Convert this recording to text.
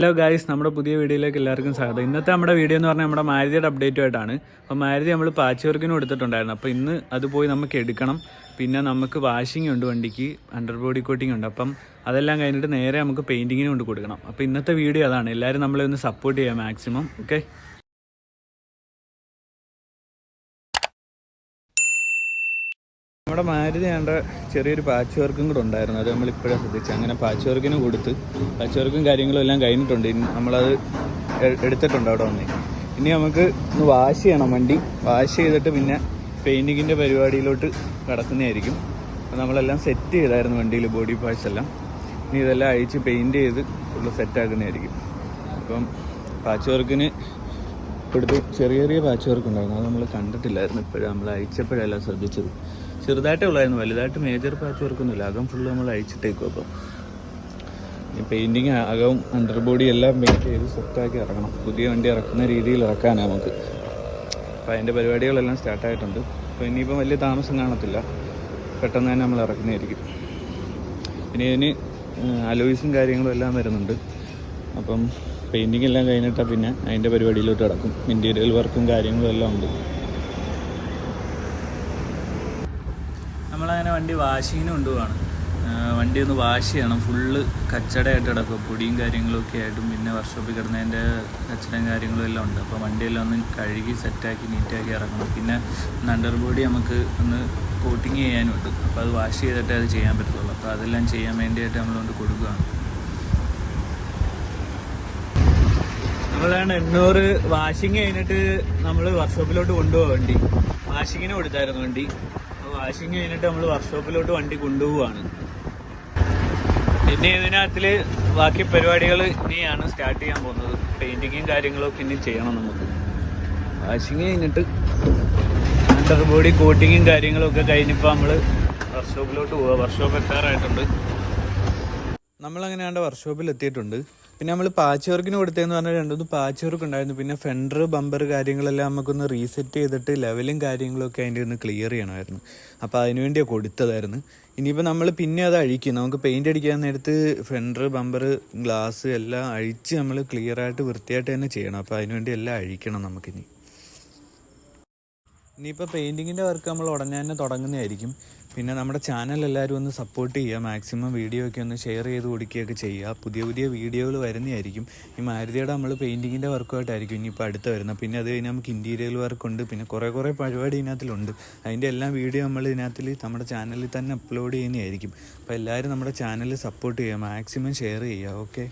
Hello guys നമ്മുടെ പുതിയ വീഡിയോയിലേക്ക് എല്ലാവർക്കും സ്വാഗതം. ഇന്നത്തെ നമ്മുടെ വീഡിയോ എന്ന് പറഞ്ഞാൽ നമ്മുടെ മാരുതിയുടെ അപ്ഡേറ്റുമായിട്ടാണ് അപ്പോൾ മാരുതി നമ്മൾ പാച്ച് വർക്കിന് കൊടുത്തിട്ടുണ്ടായിരുന്നു. അപ്പോൾ ഇന്ന് അത് പോയി നമുക്ക് എടുക്കണം. പിന്നെ നമുക്ക് വാഷിംഗ് ഉണ്ട് വണ്ടിക്ക് അണ്ടർ ബോഡി കോട്ടിംഗ് ഉണ്ട്. അപ്പം അതെല്ലാം കഴിഞ്ഞിട്ട് നേരെ നമുക്ക് പെയിന്റിങ്ങിന് കൊണ്ട് കൊടുക്കണം. അപ്പോൾ ഇന്നത്തെ വീഡിയോ അതാണ്. എല്ലാവരും നമ്മളെ ഒന്ന് സപ്പോർട്ട് ചെയ്യാം മാക്സിമം ഓക്കെ നമ്മുടെ മാരുതി വേണ്ട ചെറിയൊരു പാച്ച് വർക്കും കൂടെ ഉണ്ടായിരുന്നു. അത് നമ്മൾ ഇപ്പോഴാണ് ശ്രദ്ധിച്ചത് അങ്ങനെ പാച്ച് വർക്കിന് കൊടുത്ത് പാച്ച് വർക്കും കാര്യങ്ങളും എല്ലാം കഴിഞ്ഞിട്ടുണ്ട്. ഇനി നമ്മളത് എടുത്തിട്ടുണ്ട് അവിടെ വന്ന്. ഇനി നമുക്ക് ഒന്ന് വാഷ് ചെയ്യണം വണ്ടി. വാഷ് ചെയ്തിട്ട് പിന്നെ പെയിന്റിങ്ങിന്റെ പരിപാടിയിലോട്ട് കടക്കുന്നതായിരിക്കും. നമ്മളെല്ലാം സെറ്റ് ചെയ്തായിരുന്നു വണ്ടിയിൽ ബോഡി പാർട്സ് എല്ലാം. ഇനി ഇതെല്ലാം അഴിച്ച് പെയിന്റ് ചെയ്ത് ഫുള്ള് സെറ്റാക്കുന്നതായിരിക്കും അപ്പം പാച്ച് വർക്കിന് ഇപ്പോഴത്തെ ചെറിയ ചെറിയ പാച്ച് വർക്ക് ഉണ്ടായിരുന്നു. അത് നമ്മൾ കണ്ടിട്ടില്ലായിരുന്നു. ഇപ്പോഴും നമ്മൾ അയച്ചപ്പോഴല്ല ശ്രദ്ധിച്ചത്. ചെറുതായിട്ടേ ഉള്ളായിരുന്നു വലുതായിട്ട് മേജർ പാച്ച് വർക്കൊന്നുമില്ല അകം ഫുൾ നമ്മൾ അഴിച്ചിട്ടേക്കും അപ്പം ഈ പെയിന്റിങ് അകവും അണ്ടർ ബോഡി എല്ലാം പെയിന്റ് ചെയ്ത് സെറ്റാക്കി ഇറങ്ങണം പുതിയ വണ്ടി ഇറക്കുന്ന രീതിയിൽ ഇറക്കാനാണ് നമുക്ക്. അപ്പോൾ അതിന്റെ പരിപാടികളെല്ലാം സ്റ്റാർട്ടായിട്ടുണ്ട് അപ്പോൾ ഇനിയിപ്പം വലിയ താമസം കാണത്തില്ല. പെട്ടെന്ന് തന്നെ നമ്മൾ ഇറക്കുന്നതായിരിക്കും. ഇനി ഇതിന് അലോയ്സും കാര്യങ്ങളും എല്ലാം വരുന്നുണ്ട്. അപ്പം പെയിന്റിങ് എല്ലാം കഴിഞ്ഞിട്ടാൽ പിന്നെ അതിന്റെ പരിപാടിയിലോട്ട് കിടക്കും. ഇന്റീരിയൽ വർക്കും കാര്യങ്ങളും എല്ലാം ഉണ്ട്. നമ്മളങ്ങനെ വണ്ടി വാഷിങ്ങിന് കൊണ്ടുപോവാണ്. വണ്ടി ഒന്ന് വാഷ് ചെയ്യണം. ഫുള്ള് കച്ചടയായിട്ട് കിടക്കും പൊടിയും കാര്യങ്ങളൊക്കെ ആയിട്ടും പിന്നെ വർക്ക്ഷോപ്പിൽ കിടന്നതിന്റെ കച്ചടയും കാര്യങ്ങളും എല്ലാം ഉണ്ട്. അപ്പോൾ വണ്ടിയെല്ലാം ഒന്ന് കഴുകി സെറ്റാക്കി നീറ്റാക്കി ഇറങ്ങണം. പിന്നെ അണ്ടർ ബോഡി നമുക്ക് ഒന്ന് കോട്ടിങ് ചെയ്യാനുണ്ട്. അപ്പോൾ അത് വാഷ് ചെയ്തിട്ടേ അത് ചെയ്യാൻ പറ്റത്തുള്ളൂ. അപ്പോൾ അതെല്ലാം ചെയ്യാൻ വേണ്ടിയിട്ട് നമ്മളോണ്ട് കൊടുക്കുകയാണ്. നമ്മളാണ് എണ്ണൂറ് വാഷിങ് കഴിഞ്ഞിട്ട് നമ്മൾ വർക്ക്ഷോപ്പിലോട്ട് കൊണ്ടുപോകാൻ വണ്ടി. വാഷിങ്ങിന് കൊടുത്തായിരുന്നു വണ്ടി. വാഷിങ് കഴിഞ്ഞിട്ട് നമ്മൾ വർക്ക്ഷോപ്പിലോട്ട് വണ്ടി കൊണ്ടുപോവാണ്. പിന്നെ ഇതിനകത്തിൽ ബാക്കി പരിപാടികൾ ഇനിയാണ് സ്റ്റാർട്ട് ചെയ്യാൻ പോകുന്നത്. പെയിന്റിങ്ങും കാര്യങ്ങളൊക്കെ ഇനി ചെയ്യണം നമുക്ക്. വാഷിങ് കഴിഞ്ഞിട്ട് അണ്ടർ ബോഡി കോട്ടിങ്ങും കാര്യങ്ങളൊക്കെ കഴിഞ്ഞപ്പോൾ നമ്മൾ വർക്ക്ഷോപ്പിലോട്ട് പോവുക വർക്ക്ഷോപ്പ് എത്താറായിട്ടുണ്ട്. നമ്മളങ്ങനെ ആണ്ട് വർക്ക്ഷോപ്പിൽ എത്തിയിട്ടുണ്ട് പിന്നെ നമ്മൾ പാച്ച് വർക്കിന് കൊടുത്തതെന്ന് പറഞ്ഞാൽ രണ്ടൊന്ന് പാച്ച് വർക്ക് ഉണ്ടായിരുന്നു. പിന്നെ ഫെൻഡർ ബമ്പർ കാര്യങ്ങളെല്ലാം നമുക്കൊന്ന് റീസെറ്റ് ചെയ്തിട്ട് ലെവലും കാര്യങ്ങളൊക്കെ അതിന്റെ ഒന്ന് ക്ലിയർ ചെയ്യണമായിരുന്നു. അപ്പോൾ അതിനുവേണ്ടിയാണ് കൊടുത്തതായിരുന്നു. ഇനിയിപ്പോൾ നമ്മൾ പിന്നെ അത് അഴിക്കും. നമുക്ക് പെയിന്റ് അടിക്കാൻ നേരത്ത് ഫെൻഡർ ബമ്പർ ഗ്ലാസ് എല്ലാം അഴിച്ച് നമ്മൾ ക്ലിയറായിട്ട് വൃത്തിയായിട്ട് തന്നെ ചെയ്യണം. അപ്പോൾ അതിനുവേണ്ടി എല്ലാം അഴിക്കണം നമുക്കിനി. ഇനിയിപ്പോൾ പെയിന്റിങ്ങിന്റെ വർക്ക് നമ്മൾ ഉടനെ തന്നെ തുടങ്ങുന്നതായിരിക്കും. പിന്നെ നമ്മുടെ ചാനൽ എല്ലാവരും ഒന്ന് സപ്പോർട്ട് ചെയ്യുക. മാക്സിമം വീഡിയോ ഒക്കെ ഒന്ന് ഷെയർ ചെയ്ത് കൊടുക്കുകയൊക്കെ ചെയ്യുക. പുതിയ പുതിയ വീഡിയോകൾ വരുന്നതായിരിക്കും. ഈ മാരുതിയുടെ നമ്മൾ പെയിന്റിങ്ങിന്റെ വർക്കുമായിട്ടായിരിക്കും ഇനിയിപ്പോൾ അടുത്ത് വരുന്നത്. പിന്നെ അത് കഴിഞ്ഞ് നമുക്ക് ഇന്റീരിയൽ വർക്കുണ്ട് പിന്നെ കുറേ കുറേ പരിപാടി ഇതിനകത്തിലുണ്ട്. അതിന്റെ എല്ലാം വീഡിയോ നമ്മൾ ഇതിനകത്തിൽ നമ്മുടെ ചാനലിൽ തന്നെ അപ്ലോഡ് ചെയ്യുന്നതായിരിക്കും. അപ്പോൾ എല്ലാവരും നമ്മുടെ ചാനൽ സപ്പോർട്ട് ചെയ്യുക. മാക്സിമം ഷെയർ ചെയ്യുക. ഓക്കെ